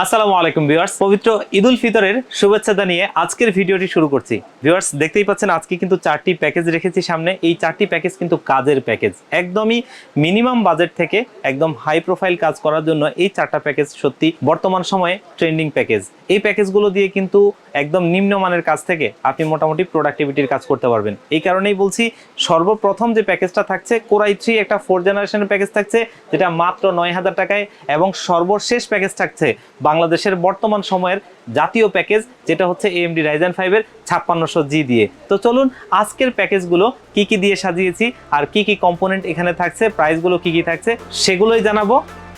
আসসালামু আলাইকুম ভিউয়ার্স। পবিত্র ঈদুল ফিতরের শুভেচ্ছা জানিয়ে আজকের ভিডিওটি শুরু করছি। ভিউয়ার্স, দেখতেই পাচ্ছেন আজকে কিন্তু চারটি প্যাকেজ রেখেছি সামনে। এই চারটি প্যাকেজ কিন্তু কাজের প্যাকেজ। একদমই মিনিমাম বাজেট থেকে একদম হাই প্রোফাইল কাজ করার জন্য এই চারটা প্যাকেজ সত্যি বর্তমান সময়ে ট্রেন্ডিং প্যাকেজ। এই প্যাকেজগুলো দিয়ে কিন্তু একদম নিম্নমানের কাজ থেকে আপনি মোটামুটি প্রোডাক্টিভিটির কাজ করতে পারবেন। এই কারণেই বলছি, সর্বপ্রথম যে প্যাকেজটা থাকছে, কোরাই থ্রি একটা ফোর জেনারেশনের প্যাকেজ থাকছে, যেটা মাত্র নয় হাজার টাকায় এবং সর্বশেষ প্যাকেজ থাকছে বাংলাদেশের বর্তমান সময়ের জাতীয় প্যাকেজ, যেটা হচ্ছে এএমডি রাইজেন ফাইভের ছাপ্পান্নশো জি দিয়ে। তো চলুন, আজকের প্যাকেজগুলো কি কি দিয়ে সাজিয়েছি আর কি কি কম্পোনেন্ট এখানে থাকছে প্রাইসগুলো কি কি থাকছে, সেগুলোই জানাব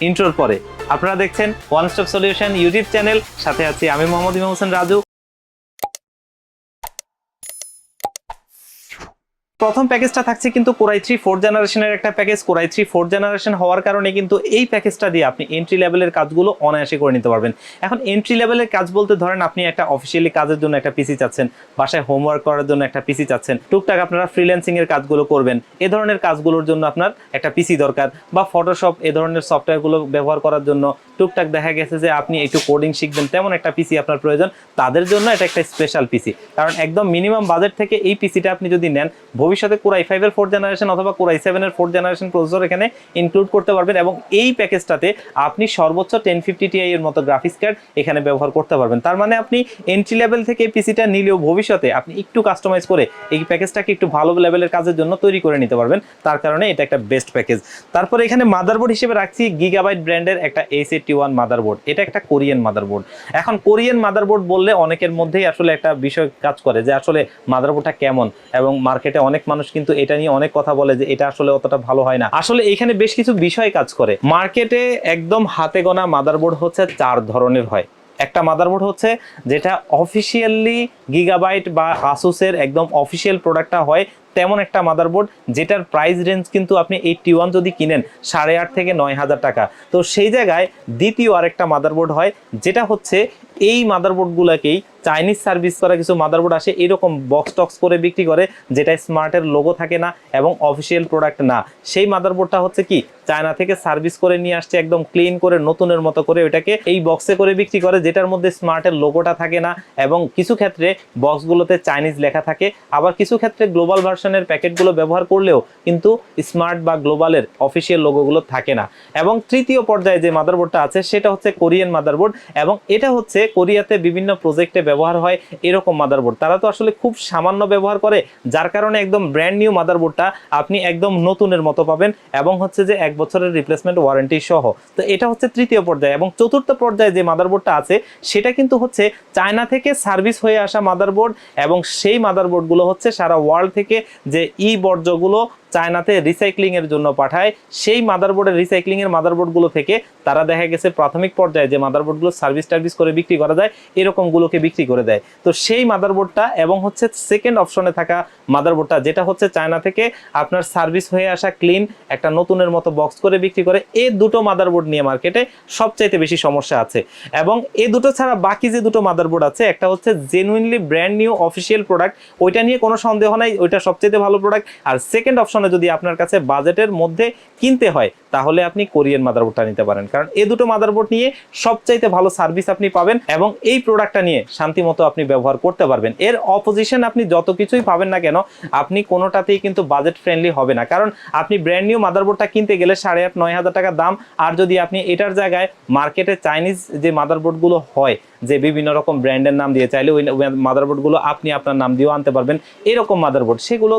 ইন্ট্রোর পরে। আপনারা দেখছেন one stop solution YouTube channel সাথে আছি আমি মোহাম্মদ ইমাম হোসেন রাজু। প্রথম প্যাকেজটা থাকছে কিন্তু কোরাই থ্রি ফোর জেনারেশনের একটা package. Core i three four generation হওয়ার কারণে কিন্তু এই প্যাকেজটা দিয়ে আপনি এন্ট্রি লেভেলের কাজগুলো অনায়াসে করে নিতে পারবেন। এখন এন্ট্রি লেভেলের কাজ বলতে ধরেন আপনি একটা অফিসিয়ালি কাজের জন্য একটা পিসি চাচ্ছেন, বাসায় হোমওয়ার্ক করার জন্য একটা পিসি চাচ্ছেন, টুকটাক আপনারা ফ্রিল্যান্সিং এর কাজগুলো করবেন। এ ধরনের কাজগুলোর জন্য আপনার একটা পিসি দরকার বা ফটোশপ এ ধরনের সফটওয়্যারগুলো ব্যবহার করার জন্য টুকটাক দেখা গেছে যে আপনি একটু কোডিং শিখবেন, তেমন একটা পিসি আপনার প্রয়োজন। তাদের জন্য এটা একটা স্পেশাল পিসি কারণ একদম মিনিমাম বাজেট থেকে এই পিসিটা আপনি যদি নেন ভবিষ্যতে কোরাই ফাইভের ফোর জেনারেশন অথবা কোরাই সেভেনের ফোর জেনারেশন প্রসেসর এখানে ইনক্লুড করতে পারবেন এবং এই প্যাকেজটাতে আপনি সর্বোচ্চ টেন ফিফটি টিআই এর মতো গ্রাফিক্স কার্ড এখানে ব্যবহার করতে পারবেন। তার মানে আপনি এন্ট্রি লেভেল থেকে পিসিটা নিলেও ভবিষ্যতে আপনি একটু কাস্টমাইজ করে এই প্যাকেজটাকে একটু ভালো লেভেলের কাজের জন্য তৈরি করে নিতে পারবেন। তার কারণে এটা একটা বেস্ট প্যাকেজ তারপরে এখানে মাদারবোর্ড হিসেবে রাখছি গিগাবাইট ব্র্যান্ডের একটা এস এইটটি ওয়ান মাদারবোর্ড এটা একটা কোরিয়ান মাদারবোর্ড এখন কোরিয়ান মাদারবোর্ড বললে অনেকের মধ্যেই আসলে একটা বিষয় কাজ করে যে আসলে মাদারবোর্ডটা কেমন এবং মার্কেটে অনেক মানুষ কিন্তু এটা নিয়ে অনেক কথা বলে যে এটা আসলে অতটা ভালো হয় না। আসলে এখানে বেশ কিছু বিষয় কাজ করে। মার্কেটে একদম হাতে গোনা মাদারবোর্ড হচ্ছে চার ধরনের হয়। একটা মাদারবোর্ড হচ্ছে যেটা অফিসিয়ালি গিগাবাইট বা আসুসের একদম অফিসিয়াল প্রোডাক্টটা হয়, তেমন একটা মাদারবোর্ড যেটার প্রাইস রেঞ্জ কিন্তু আপনি এইটটি ওয়ান যদি কিনেন, সাড়ে আট থেকে নয় হাজার টাকা। তো সেই জায়গায় দ্বিতীয় আরেকটা মাদারবোর্ড হয়, যেটা হচ্ছে এই মাদারবোর্ডগুলোকেই চাইনিজ সার্ভিস করা কিছু মাদারবোর্ড আসে, এরকম বক্স টক্স করে বিক্রি করে যেটা স্মার্টের লোগো থাকে না এবং অফিসিয়াল প্রোডাক্ট না। সেই মাদারবোর্ডটা হচ্ছে কি চায়না থেকে সার্ভিস করে নিয়ে আসছে, একদম ক্লিন করে, নতুনের মতো করে ওইটাকে এই বক্সে করে বিক্রি করে, যেটার মধ্যে স্মার্টের লোগোটা থাকে না এবং কিছু ক্ষেত্রে বক্সগুলোতে চাইনিজ লেখা থাকে। আবার কিছু ক্ষেত্রে গ্লোবাল ভার্সনের প্যাকেটগুলো ব্যবহার করলেও কিন্তু স্মার্ট বা গ্লোবালের অফিসিয়াল লোগোগুলো থাকে না। এবং তৃতীয় পর্যায়ে যে মাদারবোর্ডটা আছে, সেটা হচ্ছে কোরিয়ান মাদারবোর্ড এবং এটা হচ্ছে কোরিয়াতে বিভিন্ন প্রজেক্টে ব্যবহার হয় এরকম মাদারবোর্ড তারা তো আসলে খুব সামান্য ব্যবহার করে, যার কারণে একদম ব্র্যান্ড নিউ মাদারবোর্ডটা আপনি একদম নতুনের মতো পাবেন এবং হচ্ছে যে এক বছরের রিপ্লেসমেন্ট ওয়ারেন্টি সহ। তো এটা হচ্ছে তৃতীয় পর্যায়ে এবং চতুর্থ পর্যায়ে যে মাদারবোর্ডটা আছে, সেটা কিন্তু হচ্ছে চায়না থেকে সার্ভিস হয়ে আসা মাদারবোর্ড এবং সেই মাদারবোর্ডগুলো হচ্ছে সারা ওয়ার্ল্ড থেকে যে ই বর্জ্যগুলো চায়নাতে রিসাইক্লিং এর জন্য পাঠায়। সেই মাদারবোর্ডের রিসাইক্লিং এর মাদারবোর্ডগুলো থেকে তারা দেখা গেছে প্রাথমিক পর্যায়ে যে মাদারবোর্ডগুলো সার্ভিস টার্ভিস করে বিক্রি করা যায়, এরকম গুলোকে বিক্রি করে দেয়। তো সেই মাদারবোর্ডটা এবং হচ্ছে সেকেন্ড অপশনে থাকা মাদারবোর্ডটা যেটা হচ্ছে চায়না থেকে আপনার সার্ভিস হয়ে আসা ক্লিন একটা নতুনের মতো বক্স করে বিক্রি করে এই দুটো মাদারবোর্ড নিয়ে মার্কেটে সবচাইতে বেশি সমস্যা আছে। এবং এ দুটো ছাড়া বাকি যে দুটো মাদারবোর্ড আছে, একটা হচ্ছে genuinely brand new official product ওইটা নিয়ে কোনো সন্দেহ নাই, ওইটা সবচেয়ে ভালো প্রোডাক্ট আর সেকেন্ড অপশনে যদি আপনার কাছে বাজেটের মধ্যে কিনতে হয় তাহলে আপনি কোরিয়ান মাদারবোর্ডটা নিতে পারেন। কারণ এই দুটো মাদারবোর্ড নিয়ে সবচাইতে ভালো সার্ভিস আপনি পাবেন এবং এই প্রোডাক্টটা নিয়ে শান্তিমতো আপনি ব্যবহার করতে পারবেন। এর অপোজিশন আপনি যত কিছুই পাবেন না কেন, আপনি কোনোটাতেই কিন্তু বাজেট ফ্রেন্ডলি হবে না। কারণ আপনি ব্র্যান্ড নিউ মাদারবোর্ডটা কিনতে গেলে সাড়ে আট, নয় হাজার টাকা দাম। আর যদি আপনি এটার জায়গায় মার্কেটে চাইনিজ যে মাদারবোর্ডগুলো হয়, যে বিভিন্ন রকম ব্র্যান্ডের নাম দিয়ে, চাইলে ওই মাদারবোর্ডগুলো আপনি আপনার নাম দিয়েও আনতে পারবেন। এরকম মাদারবোর্ড, সেগুলো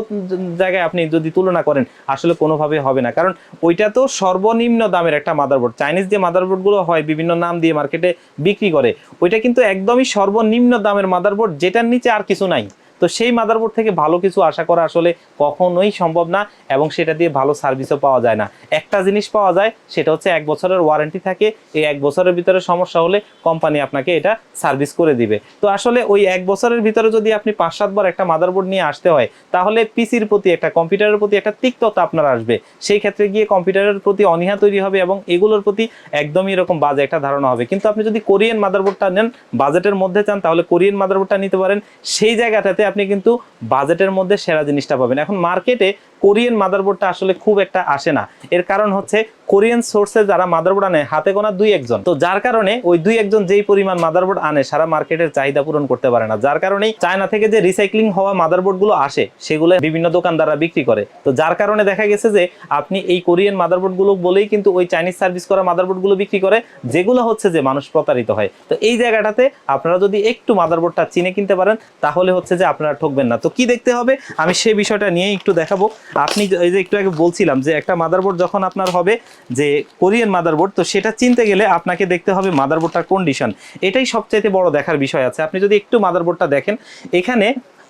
জায়গায় আপনি যদি তুলনা করেন, আসলে কোনোভাবে হবে না। কারণ ওইটা তো সর্বনিম্ন দামের একটা মাদারবোর্ড চাইনিজ যে মাদারবোর্ডগুলো হয়, বিভিন্ন নাম দিয়ে মার্কেটে বিক্রি করে, ওইটা কিন্তু একদমই সর্বনিম্ন দামের মাদারবোর্ড যেটার নিচে আর কিছু নাই। তো সেই মাদারবোর্ড থেকে ভালো কিছু আশা করা আসলে কখনোই সম্ভব না এবং সেটা দিয়ে ভালো সার্ভিসও পাওয়া যায় না। একটা জিনিস পাওয়া যায়, সেটা হচ্ছে এক বছরের ওয়ারেন্টি থাকে। এই এক বছরের ভিতরে সমস্যা হলে কোম্পানি আপনাকে এটা সার্ভিস করে দিবে। তো আসলে ওই এক বছরের ভিতরে যদি আপনি পাঁচ সাতবার একটা মাদারবোর্ড নিয়ে আসতে হয়, তাহলে পিসির প্রতি একটা কম্পিউটারের প্রতি একটা তিক্ততা আপনার আসবে। সেই ক্ষেত্রে গিয়ে কম্পিউটারের প্রতি অনীহা তৈরি হবে এবং এগুলোর প্রতি একদমই এরকম বাজে একটা ধারণা হবে। কিন্তু আপনি যদি কোরিয়ান মাদারবোর্ডটা নেন বাজেটের মধ্যে চান, তাহলে কোরিয়ান মাদারবোর্ডটা নিতে পারেন। সেই জায়গাটাতে আপনি কিন্তু বাজেটের মধ্যে সেরা জিনিসটা পাবেন। এখন মার্কেটে কোরিয়ান মাদারবোর্ডটা আসলে খুব একটা আসে না। এর কারণ হচ্ছে কোরিয়ান সোর্সে যারা মাদারবোর্ড আনে, হাতে গোনা দুই একজন। তো যার কারণে ওই দুই একজন যেই পরিমাণ মাদারবোর্ড আনে, সারা মার্কেটের চাহিদা পূরণ করতে পারে না। যার কারণেই চায়না থেকে যে রিসাইক্লিং হওয়া মাদারবোর্ডগুলো আসে, সেগুলো বিভিন্ন দোকানদাররা বিক্রি করে। তো যার কারণে দেখা গেছে যে, আপনি এই কোরিয়ান মাদারবোর্ডগুলো বলেই কিন্তু ওই চাইনিজ সার্ভিস করা মাদারবোর্ডগুলো বিক্রি করে, যেগুলো হচ্ছে যে মানুষ প্রতারিত হয়। তো এই জায়গাটাতে আপনারা যদি একটু মাদারবোর্ডটা চিনে কিনতে পারেন, তাহলে হচ্ছে যে আপনারা ঠকবেন না। তো কি দেখতে হবে? আমি সেই বিষয়টা নিয়ে একটু দেখাবো। আপনি এই যে একটু আগে বলছিলাম যে একটা মাদারবোর্ড যখন আপনার হবে যে কোরিয়ান মাদারবোর্ড তো সেটা চিনতে গেলে আপনাকে দেখতে হবে মাদারবোর্ডটার কন্ডিশন এটাই সবচাইতে বড় দেখার বিষয় আছে। আপনি যদি একটু মাদারবোর্ডটা দেখেন, এখানে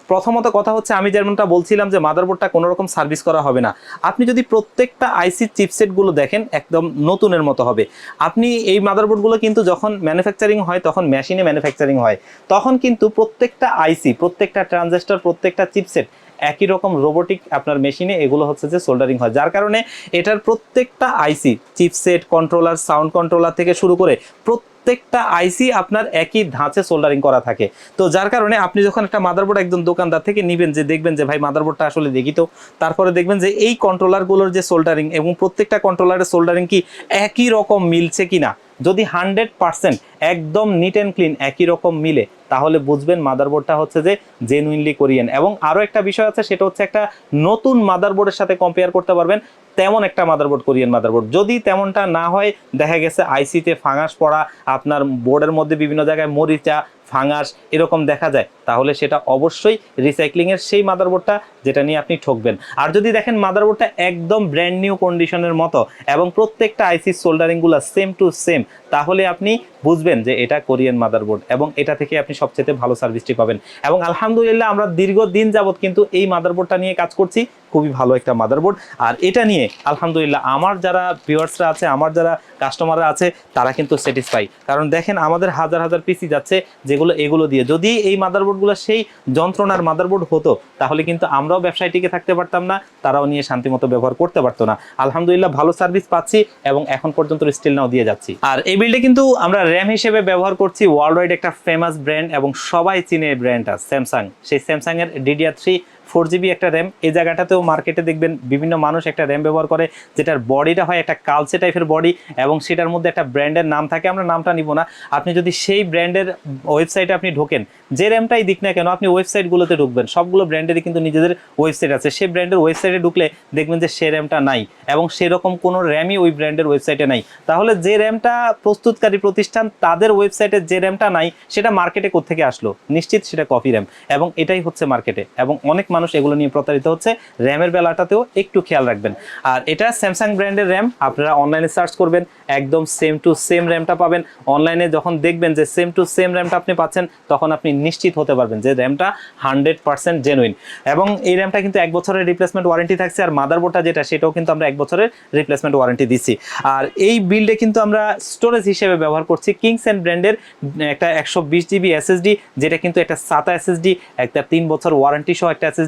প্রথমত কথা হচ্ছে, আমি যেমনটা বলছিলাম যে মাদারবোর্ডটা কোনো রকম সার্ভিস করা হবে না। আপনি যদি প্রত্যেকটা আইসি চিপসেটগুলো দেখেন, একদম নতুনের মতো হবে। আপনি এই মাদারবোর্ডগুলো কিন্তু যখন ম্যানুফ্যাকচারিং হয়, তখন মেশিনে ম্যানুফ্যাকচারিং হয়। তখন কিন্তু প্রত্যেকটা আইসি প্রত্যেকটা ট্রানজিস্টর প্রত্যেকটা চিপসেট একই রকম রোবোটিক আপনার মেশিনে এগুলো হচ্ছে যে সোল্ডারিং হয়। যার কারণে এটার প্রত্যেকটা IC chipset controller sound controller থেকে শুরু করে প্রত্যেকটা আইসি আপনার একই ধাঁচে সোল্ডারিং করা থাকে। তো যার কারণে আপনি যখন একটা মাদারবোর্ড একজন দোকানদার থেকে নিবেন যে দেখবেন যে ভাই মাদারবোর্ডটা আসলে দেখি তো তারপরে দেখবেন যে এই কন্ট্রোলারগুলোর যে সোল্ডারিং এবং প্রত্যেকটা কন্ট্রোলারের সোল্ডারিং কি একই রকম মিলছে কিনা? যদি হান্ড্রেড পার্সেন্ট একদম নিট অ্যান্ড ক্লিন একই রকম মিলে, তাহলে বুঝবেন মাদারবোর্ডটা হচ্ছে যে জেনুইনলি কোরিয়ান এবং আরও একটা বিষয় আছে, সেটা হচ্ছে একটা নতুন মাদারবোর্ডের সাথে কম্পেয়ার করতে পারবেন, তেমন একটা মাদারবোর্ড কোরিয়ান মাদারবোর্ড। যদি তেমনটা না হয়, দেখা গেছে আইসিতে ফাঙাস পড়া, আপনার বোর্ডের মধ্যে বিভিন্ন জায়গায় মরিচা ফাঙাস এরকম দেখা যায়, তাহলে সেটা অবশ্যই রিসাইক্লিংয়ের সেই মাদারবোর্ডটা যেটা নিয়ে আপনি ঠকবেন। আর যদি দেখেন মাদারবোর্ডটা একদম ব্র্যান্ড নিউ কন্ডিশনের মতো এবং প্রত্যেকটা আইসি সোল্ডারিংগুলো সেম টু সেম তাহলে আপনি বুঝবেন যে এটা কোরিয়ান মাদারবোর্ড এবং এটা থেকে আপনি সবচেয়ে ভালো সার্ভিসটি পাবেন। এবং আলহামদুলিল্লাহ আমরা দীর্ঘদিন যাবত কিন্তু এই মাদারবোর্ডটা নিয়ে কাজ করছি, খুবই ভালো একটা মাদারবোর্ড আর এটা নিয়ে আলহামদুলিল্লাহ আমার যারা ভিউয়ার্সরা আছে, আমার যারা কাস্টমাররা আছে, তারা কিন্তু স্যাটিসফাই কারণ দেখেন আমাদের হাজার হাজার পিসি যাচ্ছে যেগুলো, এগুলো দিয়ে। যদি এই মাদারবোর্ডগুলো সেই যন্ত্রণার মাদারবোর্ড হতো, তাহলে কিন্তু আমরাও ব্যবসায় টিকে থাকতে পারতাম না, তারাও নিয়ে শান্তিমতো ব্যবহার করতে পারতো না। আলহামদুলিল্লাহ ভালো সার্ভিস পাচ্ছি এবং এখন পর্যন্ত স্টিল নাও দিয়ে যাচ্ছি। আর এই বিল্ডে কিন্তু আমরা র্যাম হিসেবে ব্যবহার করছি ওয়ার্ল্ড ওয়াইড একটা ফেমাস ব্র্যান্ড এবং সবাই চিনে ব্র্যান্ডটা স্যামসাং সেই স্যামসাং এর ডিডিআর থ্রি ফোর জিবি একটা র্যাম, এই জায়গাটাতেও মার্কেটে দেখবেন বিভিন্ন মানুষ একটা র্যাম ব্যবহার করে, যেটার বডিটা হয় একটা কালচে টাইপের বডি এবং সেটার মধ্যে একটা ব্র্যান্ডের নাম থাকে, আমরা নামটা নিব না। আপনি যদি সেই ব্র্যান্ডের ওয়েবসাইটে আপনি ঢোকেন, যে র্যামটাই দিক না কেন, আপনি ওয়েবসাইটগুলোতে ঢুকবেন। সবগুলো ব্র্যান্ডেরই কিন্তু নিজেদের ওয়েবসাইট আছে। সেই ব্র্যান্ডের ওয়েবসাইটে ঢুকলে দেখবেন যে সে র্যামটা নাই এবং সেরকম কোনো র্যামই ওই ব্র্যান্ডের ওয়েবসাইটে নাই। তাহলে যে র্যামটা প্রস্তুতকারী প্রতিষ্ঠান, তাদের ওয়েবসাইটে যে র্যামটা নাই, সেটা মার্কেটে কোত্থেকে আসলো? নিশ্চিত সেটা কপি র্যাম। এবং এটাই হচ্ছে মার্কেটে। এবং অনেক মানুষ এগুলো নিয়ে প্রতারিত হচ্ছে। র্যামের বেলাটাতেও একটু খেয়াল রাখবেন। আর এটা স্যামসাং ব্র্যান্ডের র্যাম আপনারা অনলাইনে সার্চ করবেন, একদম সেম টু সেম র্যামটা পাবেন। অনলাইনে যখন দেখবেন যে সেম টু সেম র্যামটা আপনি পাচ্ছেন, তখন আপনি নিশ্চিত হতে পারবেন যে র্যামটা হান্ড্রেড পার্সেন্ট জেনুইন এবং এই র্যামটা কিন্তু এক বছরের রিপ্লেসমেন্ট ওয়ারেন্টি থাকছে, আর মাদারবোর্ডটা যেটা, সেটাও কিন্তু আমরা এক বছরের রিপ্লেসমেন্ট ওয়ারেন্টি দিচ্ছি। আর এই বিল্ডে কিন্তু আমরা স্টোরেজ হিসেবে ব্যবহার করছি কিংস অ্যান্ড ব্র্যান্ডের একটা একশো বিশ জিবি এসএসডি যেটা কিন্তু একটা সাতা এসএসডি একটা তিন বছর ওয়ারেন্টি সহ একটা এসএসডি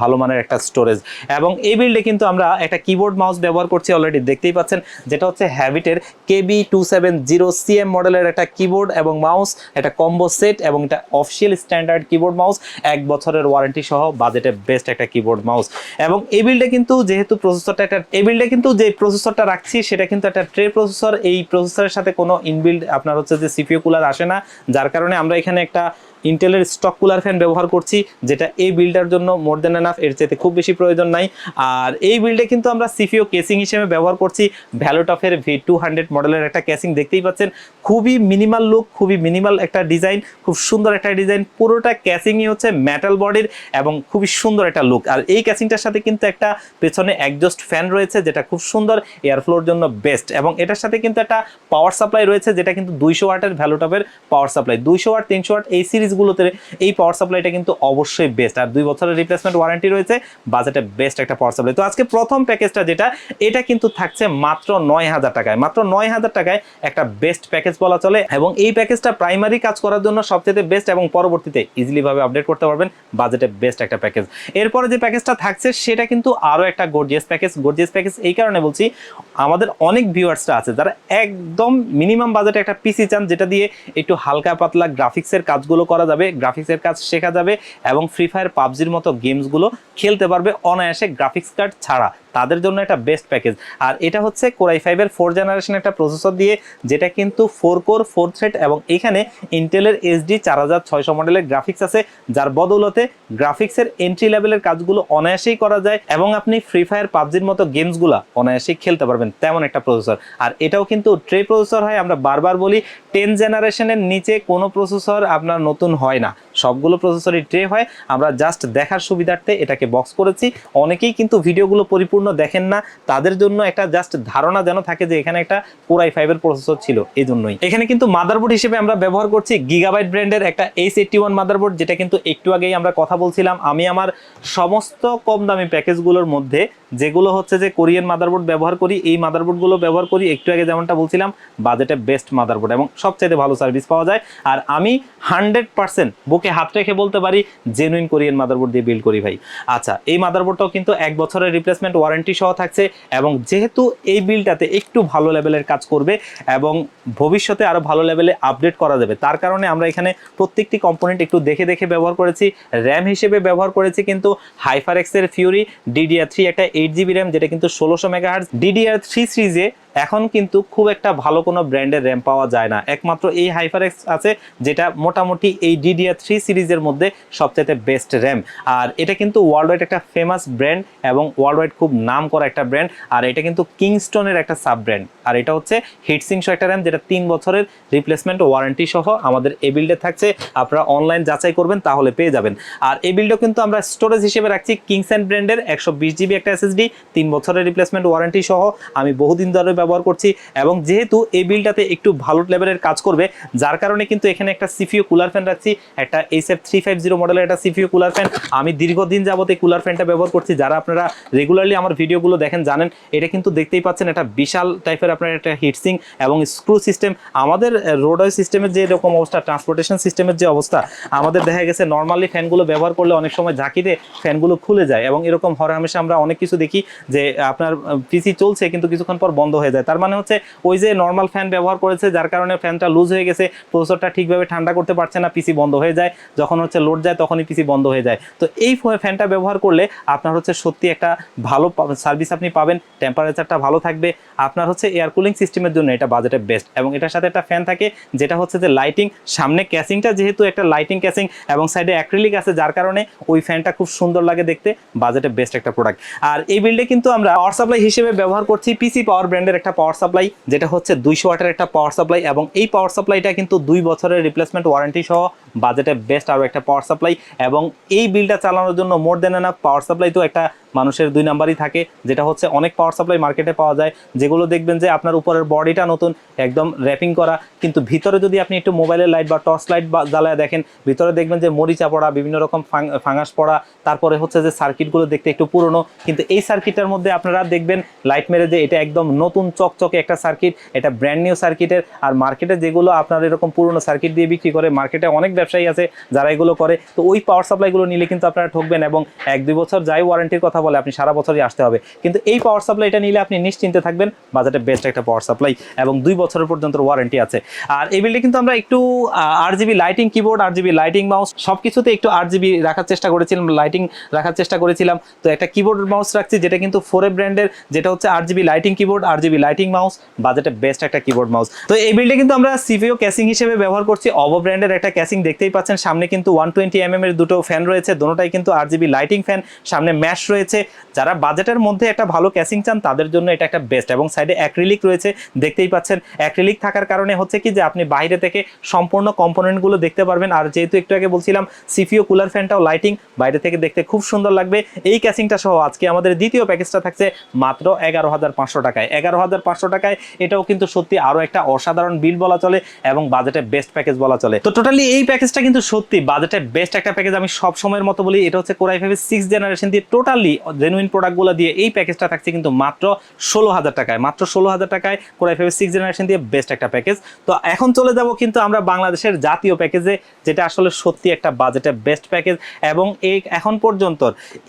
ভালো মানের একটা স্টোরেজ এবং এই বিল্ডে কিন্তু আমরা একটা কিবোর্ড মাউস ব্যবহার করছি অলরেডি দেখতেই পাচ্ছেন, যেটা হচ্ছে হ্যাবিটের KB two seven zero CM মডেলের একটা কিবোর্ড এবং মাউস একটা কম্বো সেট এবং এটা অফিসিয়াল স্ট্যান্ডার্ড কিবোর্ড মাউস এক বছরের ওয়ারেন্টি সহ বাজেটে বেস্ট একটা কিবোর্ড মাউস এবং এই বিল্ডে কিন্তু যেহেতু প্রসেসরটা একটা, এই বিল্ডে কিন্তু যে প্রসেসরটা রাখছি, সেটা কিন্তু একটা ট্রে প্রসেসর এই প্রসেসরের সাথে কোনো ইনবিল্ড আপনার হচ্ছে যে সিপিইউ কুলার আসে না, যার কারণে আমরা এখানে একটা ইন্টেলের স্টক কুলার ফ্যান ব্যবহার করছি, যেটা এই বিল্ডার জন্য মোর দেন এনাফ এর চাইতে খুব বেশি প্রয়োজন নাই। আর এই বিল্ডে কিন্তু আমরা সিপিও কেসিং হিসেবে ব্যবহার করছি ভ্যালোটফের ভি টু হান্ড্রেড মডেলের একটা কেসিং দেখতেই পাচ্ছেন। খুবই মিনিমাল লুক খুবই মিনিমাল একটা ডিজাইন খুব সুন্দর একটা ডিজাইন পুরোটা ক্যাসিংই হচ্ছে মেটাল বডির এবং খুবই সুন্দর একটা লুক আর এই ক্যাসিংটার সাথে কিন্তু একটা পেছনে একজস্ট ফ্যান রয়েছে, যেটা খুব সুন্দর এয়ার ফ্লোর জন্য বেস্ট এবং এটার সাথে কিন্তু একটা পাওয়ার সাপ্লাই রয়েছে, যেটা কিন্তু দুইশো ওয়াটের ভ্যালোটপের পাওয়ার সাপ্লাই দুইশো ওয়াট, তিনশো ওয়াট এই সিরিজগুলোতে এই পাওয়ার সাপ্লাইটা কিন্তু অবশ্যই বেস্ট আর দুই বছরের রিপ্লেসমেন্ট ওয়ারেন্টি রয়েছে বাজেটে বেস্ট একটা পাওয়ার সাপ্লাই তো আজকে প্রথম প্যাকেজটা যেটা, এটা কিন্তু থাকছে মাত্র নয় হাজার টাকায়। মাত্র নয় হাজার টাকায় একটা বেস্ট প্যাকেজ বলা চলে এবং এই প্যাকেজটা প্রাইমারি কাজ করার জন্য সবচেয়ে বেস্ট এবং পরবর্তীতে ইজিলি ভাবে আপডেট করতে পারবেন বাজেটে বেস্ট একটা প্যাকেজ এরপরে যে প্যাকেজটা থাকছে, সেটা কিন্তু আরও একটা গর্জিয়াস প্যাকেজ গর্জিয়াস প্যাকেজ এই কারণে বলছি, আমাদের অনেক ভিউয়ার্সরা আছে, যারা একদম মিনিমাম বাজেটে একটা পিসি চান, যেটা দিয়ে একটু হালকা পাতলা গ্রাফিক্সের কাজগুলো করা করা যাবে গ্রাফিক্সের কাজ শেখা যাবে এবং ফ্রি ফায়ার পাবজির মতো গেমসগুলো খেলতে পারবে অনায়াসে গ্রাফিক্স কার্ড ছাড়া। তাদের জন্য একটা বেস্ট প্যাকেজ আর এটা হচ্ছে কোরাই ফাইভের ফোর জেনারেশন একটা প্রসেসর দিয়ে, যেটা কিন্তু ফোর কোর ফোর থ্রেড এবং এখানে ইন্টেলের এসডি চার হাজার ছয়শো মডেলের গ্রাফিক্স আছে, যার বদৌলতে গ্রাফিক্সের এন্ট্রি লেভেলের কাজগুলো অনায়াসেই করা যায় এবং আপনি ফ্রি ফায়ার পাবজির মতো গেমসগুলো অনায়াসেই খেলতে পারবেন তেমন একটা প্রসেসর আর এটাও কিন্তু ট্রে প্রসেসর হয়, আমরা বারবার বলি টেন জেনারেশনের নিচে কোনো প্রসেসর আপনার নতুন হয় না। সবগুলো প্রসেসরই ট্রে হয়। আমরা জাস্ট দেখার সুবিধার্থে এটাকে বক্স করেছি। অনেকেই কিন্তু ভিডিওগুলো পরিপূর্ণ দেখেন না। তাদের জন্য একটা জাস্ট ধারণা যেন থাকে যে এখানে একটা কোরাই ফাইভের প্রসেসর ছিল। এই জন্যই এখানে কিন্তু মাদারবোর্ড হিসেবে আমরা ব্যবহার করছি গিগাবাইট ব্র্যান্ডের একটা এইচ এইটটি ওয়ান মাদারবোর্ড যেটা কিন্তু একটু আগেই আমরা কথা বলছিলাম। আমি আমার সমস্ত কম দামি প্যাকেজগুলোর মধ্যে যেগুলো হচ্ছে যে কোরিয়ান মাদারবোর্ড ব্যবহার করি, এই মাদারবোর্ডগুলো ব্যবহার করি, একটু আগে যেমনটা বলছিলাম বাজেটে বেস্ট মাদারবোর্ড এবং সবচেয়ে ভালো সার্ভিস পাওয়া যায়। আর আমি হান্ড্রেড পার্সেন্ট বুকে হাত রেখে বলতে পারি জেনুইন কোরিয়ান মাদারবোর্ড দিয়ে বিল্ড করি ভাই। আচ্ছা এই মাদারবোর্ডটাও কিন্তু এক বছরের রিপ্লেসমেন্ট ওয়ারেন্টি সহ থাকছে এবং যেহেতু এই বিলটাতে একটু ভালো লেভেলের কাজ করবে এবং ভবিষ্যতে আরও ভালো লেভেলে আপডেট করা যাবে, তার কারণে আমরা এখানে প্রত্যেকটি কম্পোনেন্ট একটু দেখে দেখে ব্যবহার করেছি। র্যাম হিসেবে ব্যবহার করেছি কিন্তু হাইফার এক্সের ফিউরি ডিডিআর থ্রি একটা এইট জিবি র্যাম যেটা কিন্তু ষোলোশো মেগাহার্জ। ডিডিআর থ্রি সিরিজে এখন কিন্তু খুব একটা ভালো কোনো ব্র্যান্ডের র্যাম পাওয়া যায় না। একমাত্র এই হাইফার এক্স আছে যেটা মোটামুটি এই ডিডিআর থ্রি সিরিজের মধ্যে সবচেয়ে বেস্ট র্যাম। আর এটা কিন্তু ওয়ার্ল্ড ওয়াইড একটা ফেমাস ব্র্যান্ড এবং ওয়ার্ল্ড ওয়াইড খুব নাম করা একটা ব্র্যান্ড। আর এটা কিন্তু কিংস্টনের একটা সাব ব্র্যান্ড আর এটা হচ্ছে হিটসিং শো একটা র্যাম যেটা তিন বছরের রিপ্লেসমেন্ট ওয়ারেন্টি সহ আমাদের এ বিল্ডে থাকছে। আপনারা অনলাইন যাচাই করবেন, তাহলে পেয়ে যাবেন। আর এই বিল্ডও কিন্তু আমরা স্টোরেজ হিসেবে রাখছি কিংস অ্যান্ড ব্র্যান্ডের একশো বিশ জিবি একটা এসএসডি, তিন বছরের রিপ্লেসমেন্ট ওয়ারেন্টি সহ। আমি বহুদিন ধরে ব্যবহার করছি এবং যেহেতু এই বিলটাতে একটু ভালো লেভেলের কাজ করবে, যার কারণে কিন্তু এখানে একটা সিপিইউ কুলার ফ্যান রাখছি, একটা H F three five zero মডেলের একটা সিপিইউ কুলার ফ্যান আমি দীর্ঘদিন যাবত এই কুলার ফ্যানটা ব্যবহার করছি, যারা আপনারা রেগুলারলি আমার ভিডিওগুলো দেখেন, জানেন, এটা কিন্তু দেখতেই পাচ্ছেন একটা বিশাল টাইপের আপনার একটা হিটসিং এবং স্ক্রু সিস্টেম আমাদের রোডওয়ে সিস্টেমের যে এরকম অবস্থা ট্রান্সপোর্টেশন সিস্টেমের যে অবস্থা, আমাদের দেখা গেছে নর্মালি ফ্যানগুলো ব্যবহার করলে অনেক সময় ঝাঁকিতে ফ্যানগুলো খুলে যায় এবং এরকম হরে হামেশা আমরা অনেক কিছু দেখি যে আপনার পিসি চলছে কিন্তু কিছুক্ষণ পর বন্ধ হয়ে যায়। তার মানে হচ্ছে ওই যে নর্মাল ফ্যান ব্যবহার করেছে, যার কারণে ফ্যানটা লুজ হয়ে গেছে প্রসেসরটা ঠিকভাবে ঠান্ডা করতে পারছে না পিসি বন্ধ হয়ে যায়। যখন হচ্ছে লোড যায়, তখনই পিসি বন্ধ হয়ে যায়। তো এই ফ্যানটা ব্যবহার করলে আপনার হচ্ছে সত্যি একটা ভালো সার্ভিস আপনি পাবেন টেম্পারেচারটা ভালো থাকবে। আপনার হচ্ছে এয়ার কুলিং সিস্টেমের জন্য এটা বাজেটে বেস্ট এবং এটার সাথে একটা ফ্যান থাকে, যেটা হচ্ছে যে লাইটিং সামনে ক্যাসিংটা যেহেতু একটা লাইটিং ক্যাসিং এবং সাইডে অ্যাক্রিলিক আছে, যার কারণে ওই ফ্যানটা খুব সুন্দর লাগে দেখতে বাজেটে বেস্ট একটা প্রোডাক্ট আর এই বিল্ডে কিন্তু আমরা পাওয়ার সাপ্লাই হিসেবে ব্যবহার করছি পিসি পাওয়ার ব্র্যান্ডের একটা পাওয়ার সাপ্লাই যেটা হচ্ছে দুইশো ওয়াটের একটা পাওয়ার সাপ্লাই এবং এই পাওয়ার সাপ্লাইটা কিন্তু দুই বছরের রিপ্লেসমেন্ট ওয়ারেন্টি সহ বাজেটে বেস্ট আরও একটা পাওয়ার সাপ্লাই এবং এই বিলটা চালানোর জন্য মোর দেন এনাফ পাওয়ার সাপ্লাই তো একটা মানুষের দুই নাম্বারই থাকে, যেটা হচ্ছে অনেক পাওয়ার সাপ্লাই মার্কেটে পাওয়া যায়, যেগুলো দেখবেন যে আপনার উপরের বডিটা নতুন, একদম র্যাপিং করা, কিন্তু ভিতরে যদি আপনি একটু মোবাইলের লাইট বা টর্চ লাইট বা জ্বালায় দেখেন, ভিতরে দেখবেন যে মরিচা পড়া, বিভিন্ন রকম ফাং- ফাঙ্গাস পড়া, তারপরে হচ্ছে যে সার্কিটগুলো দেখতে একটু পুরনো, কিন্তু এই সার্কিটটার মধ্যে আপনারা দেখবেন লাইট মেরে যে এটা একদম নতুন চকচকে একটা সার্কিট এটা ব্র্যান্ড নিউ সার্কিটের আর মার্কেটে যেগুলো আপনার এরকম পুরনো সার্কিট দিয়ে বিক্রি করে মার্কেটে অনেক ব্যবসায়ী আছে, যারা এগুলো করে, তো ওই পাওয়ার সাপ্লাইগুলো নিলে কিন্তু আপনারা ঠকবেন এবং এক দুই বছর যাই ওয়ারেন্টির কথা বলে আপনি সারা বছরই আসতে হবে। কিন্তু এই পাওয়ার সাপ্লাইটা নিলে আপনি নিশ্চিন্তে থাকবেন বাজারে বেস্ট একটা পাওয়ার সাপ্লাই এবং দুই বছরের পর্যন্ত ওয়ারেন্টি আছে। আর এই বিলটা কিন্তু আমরা একটু R GB lighting keyboard R GB lighting mouse সব কিছুতে একটু আট জিবি রাখার চেষ্টা করেছিলাম লাইটিং রাখার চেষ্টা করেছিলাম। তো একটা কিবোর্ড মাউস রাখছি, যেটা কিন্তু ফোর ব্র্যান্ডের যেটা হচ্ছে R GB lighting keyboard R GB lighting mouse বাজেটে বেস্ট একটা কিবোর্ড মাউস তো এই বিলটা কিন্তু আমরা সিপিও ক্যাসিং হিসেবে ব্যবহার করছি অবো ব্র্যান্ডের একটা ক্যাসিং দেখতেই পাচ্ছেন, সামনে কিন্তু ওয়ান টোয়েন্টি এম এর দুটো ফ্যান রয়েছে দুটোটাই কিন্তু আর জিবি লাইটিং ফ্যান সামনে ম্যাশ রয়েছে। যারা বাজেটের মধ্যে একটা ভালো ক্যাসিং চান, তাদের জন্য এটা একটা বেস্ট এবং সাইডে অ্যাক্রিলিক রয়েছে, দেখতেই পাচ্ছেন অ্যাক্রিলিক থাকার কারণে হচ্ছে কি যে আপনি বাইরে থেকে সম্পূর্ণ কম্পোনেন্টগুলো দেখতে পারবেন। আর যেহেতু একটু আগে বলছিলাম সিপিও কুলার ফ্যানটাও লাইটিং বাইরে থেকে দেখতে খুব সুন্দর লাগবে। এই ক্যাসিংটা সহ আজকে আমাদের দ্বিতীয় প্যাকেজটা থাকছে মাত্র এগারো হাজার পাঁচশো টাকায়। এগারো হাজার পাঁচশো টাকায়, এটাও কিন্তু সত্যি আরও একটা অসাধারণ বিল বলা চলে এবং বাজেটে বেস্ট প্যাকেজ বলা চলে। তো টোটালি এই প্যাকেজটা কিন্তু সত্যি বাজেটে বেস্ট একটা প্যাকেজ আমি সব সময়ের মতো বলি। এটা হচ্ছে কোরাই ফাইভের সিক্স জেনারেশন দিয়ে টোটালি জেনুইন প্রোডাক্টগুলো দিয়ে এই প্যাকেজটা থাকছে কিন্তু মাত্র ষোলো হাজার টাকায়। মাত্র ষোলো হাজার টাকায় কোরাই ফাইভের সিক্স জেনারেশন দিয়ে বেস্ট একটা প্যাকেজ তো এখন চলে যাব কিন্তু আমরা বাংলাদেশের জাতীয় প্যাকেজে যেটা আসলে সত্যি একটা বাজেটে বেস্ট প্যাকেজ এবং এই এখন পর্যন্ত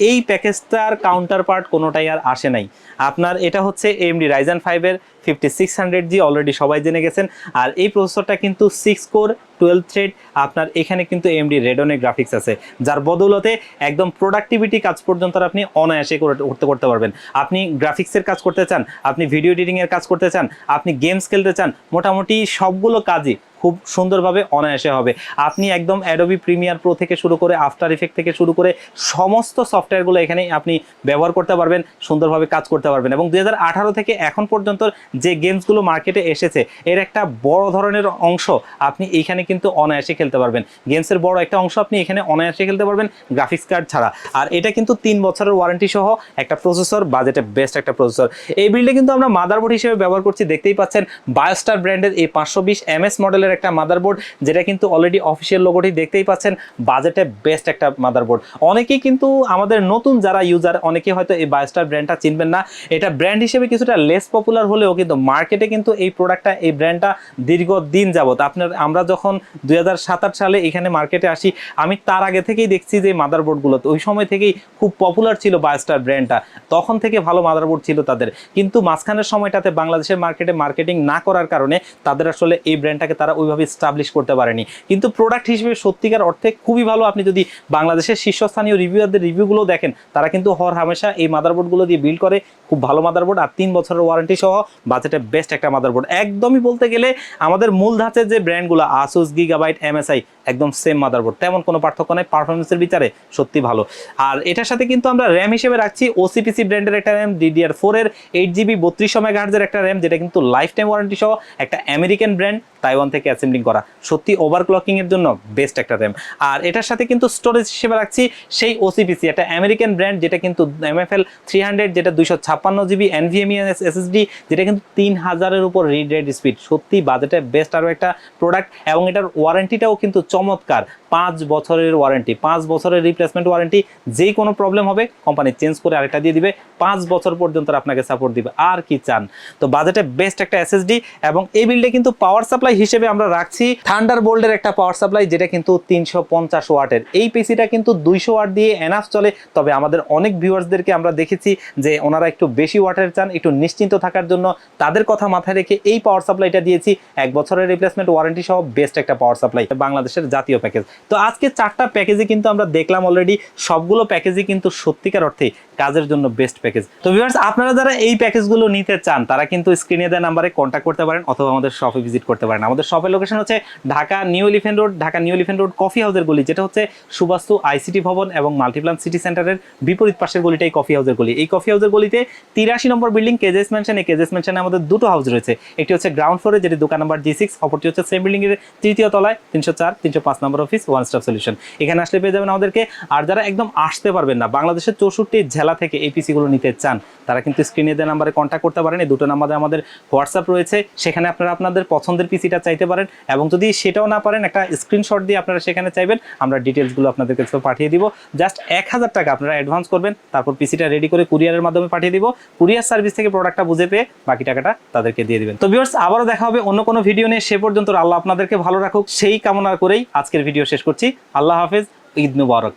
এই প্যাকেজটার কাউন্টার পার্ট কোনোটাই আর আসে নাই। আপনার এটা হচ্ছে এমডি রাইজান ফাইভের fifty six hundred G already সবাই জেনে গেছেন। আর এই প্রসেসরটা কিন্তু সিক্স কোর টুয়েলভ থ্রেড আপনার এখানে কিন্তু এমডি রেডনের গ্রাফিক্স আছে। যার বদৌলতে একদম প্রোডাক্টিভিটি কাজ পর্যন্ত আপনি অনায়াসে করে- করতে করতে পারবেন। আপনি গ্রাফিক্সের কাজ করতে চান, আপনি ভিডিও এডিটিংয়ের কাজ করতে চান, আপনি গেমস খেলতে চান, মোটামুটি সবগুলো কাজই খুব সুন্দরভাবে অনায়াসে হবে। আপনি একদম অ্যাডোবি প্রিমিয়ার প্রো থেকে শুরু করে আফটার ইফেক্ট থেকে শুরু করে সমস্ত সফটওয়্যারগুলো এখানে আপনি ব্যবহার করতে পারবেন, সুন্দরভাবে কাজ করতে পারবেন এবং দু হাজার আঠারো থেকে এখন পর্যন্ত যে গেমসগুলো মার্কেটে এসেছে, এর একটা বড় ধরনের অংশ আপনি এইখানে কিন্তু অনায়াসে খেলতে পারবেন। গেমসের বড় একটা অংশ আপনি এখানে অনায়াসে খেলতে পারবেন গ্রাফিক্স কার্ড ছাড়া। আর এটা কিন্তু তিন বছরের ওয়ারেন্টি সহ একটা প্রসেসর বাজেটে বেস্ট একটা প্রসেসর এই বিল্ডে কিন্তু আমরা মাদারবোর্ড হিসেবে ব্যবহার করছি, দেখতেই পাচ্ছেন। বায়োস্টার ব্র্যান্ডের এই পাঁচশো বিশ এমএস মডেলের একটা মাদারবোর্ড যেটা কিন্তু অলরেডি অফিসিয়াল লোগোটি দেখতেই পাচ্ছেন, বাজেটে বেস্ট একটা মাদারবোর্ড অনেকেই কিন্তু আমাদের নতুন যারা ইউজার অনেকেই হয়তো এই বায়োস্টার ব্র্যান্ডটা চিনবেন না। এটা ব্র্যান্ড হিসেবে কিছুটা লেস পপুলার হলেও কিন্তু মার্কেটে কিন্তু এই প্রোডাক্টটা এই ব্র্যান্ডটা দীর্ঘদিন যাবত আপনার, আমরা যখন দুই হাজার সালে এখানে মার্কেটে আসি, আমি তার আগে থেকেই দেখছি যে মাদারবোর্ডগুলো ওই সময় থেকেই খুব পপুলার ছিল বায়োস্টার ব্র্যান্ডটা তখন থেকে ভালো মাদারবোর্ড ছিল তাদের। কিন্তু মাঝখানের সময়টাতে বাংলাদেশের মার্কেটে মার্কেটিং না করার কারণে তাদের আসলে এই ব্র্যান্ডটাকে তারা ওইভাবে স্টাবলিশ করতে পারেনি। কিন্তু প্রোডাক্ট হিসেবে সত্যিকার অর্থে খুবই ভালো। আপনি যদি বাংলাদেশের শীর্ষস্থানীয় রিভিউয়ারদের রিভিউগুলো দেখেন, তারা কিন্তু হর হামেশা এই মাদারবোর্ডগুলো দিয়ে বিল্ড করে। খুব ভালো মাদারবোর্ড আর তিন বছরের ওয়ারেন্টি সহ বাজেটে বেস্ট একটা মাদারবোর্ড একদমই বলতে গেলে আমাদের মূল ধাঁচের যে ব্র্যান্ডগুলো আসুস গিগাবাইট এমএসআই একদম সেম মাদারবোর্ড তেমন কোনো পার্থক্য নেই পারফরমেন্সের বিচারে সত্যি ভালো। আর এটার সাথে কিন্তু আমরা র্যাম হিসেবে রাখছি ওসিপিসি ব্র্যান্ডের একটা র্যাম ডিডিআর ফোর এর এইট জিবি বত্রিশ সময় গার্জের একটা র্যাম যেটা কিন্তু লাইফ টাইম ওয়ারেন্টি সহ একটা আমেরিকান ব্র্যান্ড তাইওয়ান থেকে অ্যাসেম্বলিং করা। সত্যি ওভারক্লকিং এর জন্য বেস্ট একটা র্যাম আর এটার সাথে কিন্তু স্টোরেজ হিসেবে রাখছি সেই ওসিপিসি একটা আমেরিকান ব্র্যান্ড যেটা কিন্তু এমএফএল থ্রি হান্ড্রেড যেটা দুইশো ছাপ্পান্ন জিবি এনভিএমই এসএসডি যেটা কিন্তু তিন হাজারের উপর রিড রেড স্পিড সত্যি বাজেটে বেস্ট আরও একটা প্রোডাক্ট এবং এটার ওয়ারেন্টিটাও কিন্তু চমৎকার। পাঁচ বছরের ওয়ারেন্টি পাঁচ বছরের রিপ্লেসমেন্ট ওয়ারেন্টি যেই কোনো প্রবলেম হবে কোম্পানি চেঞ্জ করে আরেকটা দিয়ে দিবে, পাঁচ বছর পর্যন্ত আপনাকে সাপোর্ট দিবে। আর কি চান? তো বাজেটে বেস্ট একটা এসএসডি এবং এই বিল্ডে কিন্তু পাওয়ার সাপ্লাই হিসেবে আমরা রাখছি থান্ডার বোল্ডের একটা পাওয়ার সাপ্লাই যেটা কিন্তু তিনশো পঞ্চাশ ওয়াটের। এই পিসিটা কিন্তু দুইশো ওয়াট দিয়ে এনাফ চলে। তবে আমাদের অনেক ভিউয়ার্সদেরকে আমরা দেখেছি যে ওনারা একটু বেশি ওয়াটের চান, একটু নিশ্চিন্ত থাকার জন্য তাদের কথা মাথায় রেখে এই পাওয়ার সাপ্লাইটা দিয়েছি। এক বছরের রিপ্লেসমেন্ট ওয়ারেন্টি সহ বেস্ট একটা পাওয়ার সাপ্লাই বাংলাদেশের জাতীয় প্যাকেজ তো আজকে চারটা প্যাকেজে কিন্তু আমরা দেখলাম অলরেডি সবগুলো প্যাকেজই কিন্তু সত্যিকার অর্থে কাজের জন্য বেস্ট প্যাকেজ তো ভিউয়ার্স আপনারা যারা এই প্যাকেজগুলো নিতে চান, তারা কিন্তু স্ক্রিনে দেওয়া নাম্বারে কন্ট্যাক্ট করতে পারেন অথবা আমাদের শপে ভিজিট করতে পারেন। আমাদের শপের লোকেশন হচ্ছে Dhaka New Elephant Road Dhaka New Elephant Road coffee হাউসের গলি, যেটা হচ্ছে সুবাস্তু আইসিটি ভবন এবং মাল্টিপ্লান সিটি সেন্টারের বিপরীত পাশের গলিটাই কফি হাউসের গলি। এই কফি হাউসের গলিতে তিরাশি নম্বর বিল্ডিং কেজেস ম্যানশন এই কেজেস ম্যানশনে আমাদের দুটো হাউস রয়েছে। একটি হচ্ছে গ্রাউন্ড ফ্লোরে যেটি দোকান নাম্বার জি সিক্স অপরটি হচ্ছে সেম বিল্ডিং এর তৃতীয় তলায়, তিনশো চার, তিনশো পাঁচ নম্বর অফিস ওয়ান স্টপ সলিউশন এখানে আসলে পেয়ে যাবেন আমাদেরকে। আর যারা একদম আসতে পারবেন না, বাংলাদেশের চৌষট্টি জেলা থেকে এই পিসিগুলো নিতে চান, তারা কিন্তু স্ক্রিনে দেওয়া নাম্বারে কন্ট্যাক্ট করতে পারেন। এই দুটো নাম্বারে আমাদের হোয়াটসঅ্যাপ রয়েছে। সেখানে আপনারা আপনাদের পছন্দের পিসিটা চাইতে পারেন এবং যদি সেটাও না পারেন, একটা স্ক্রিনশট দিয়ে আপনারা সেখানে চাইবেন, আমরা ডিটেলসগুলো আপনাদের কাছে পাঠিয়ে দিব। জাস্ট এক হাজার টাকা আপনারা অ্যাডভান্স করবেন, তারপর পিসিটা রেডি করে কুরিয়ারের মাধ্যমে পাঠিয়ে দিব। কুরিয়ার সার্ভিস থেকে প্রোডাক্টটা বুঝে পেয়ে বাকি টাকাটা তাদেরকে দিয়ে দিবেন। তো ভিউয়ার্স আবারও দেখা হবে অন্য কোনো ভিডিও নিয়ে। সে পর্যন্ত আল্লাহ আপনাদেরকে ভালো রাখুক। সেই কামনা করেই আজকের ভিডিও শেষ করছি। আল্লাহ হাফেজ। ঈদ মুবারক।